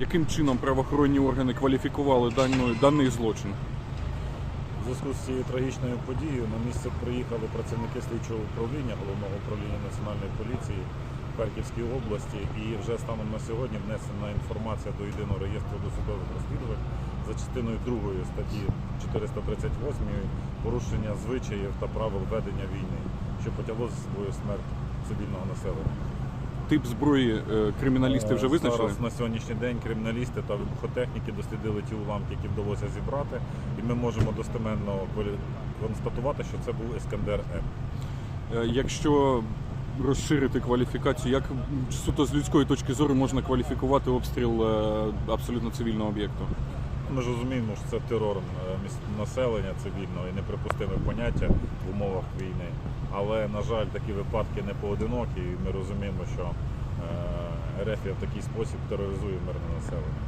Яким чином правоохоронні органи кваліфікували даний, даний злочин? У зв'язку з цією трагічною подією на місце приїхали працівники слідчого управління головного управління національної поліції в Харківській області. І вже станом на сьогодні внесена інформація до єдиного реєстру досудових розслідувань за частиною 2 статті 438 порушення звичаїв та правил ведення війни, що потягло за собою смерть цивільного населення. Тип зброї е, криміналісти вже Е, визначили? Зараз на сьогоднішній день криміналісти та вибухотехніки дослідили ті уламки, які вдалося зібрати, і ми можемо достеменно констатувати, що це був Ескандер М. Е, Якщо розширити кваліфікацію, як суто з людської точки зору можна кваліфікувати обстріл абсолютно цивільного об'єкту? Ми ж розуміємо, що це терор е, населення цивільного і неприпустиме поняття в умовах війни. Але, на жаль, такі випадки не поодинокі, і ми розуміємо, що РФ в такий спосіб тероризує мирне населення.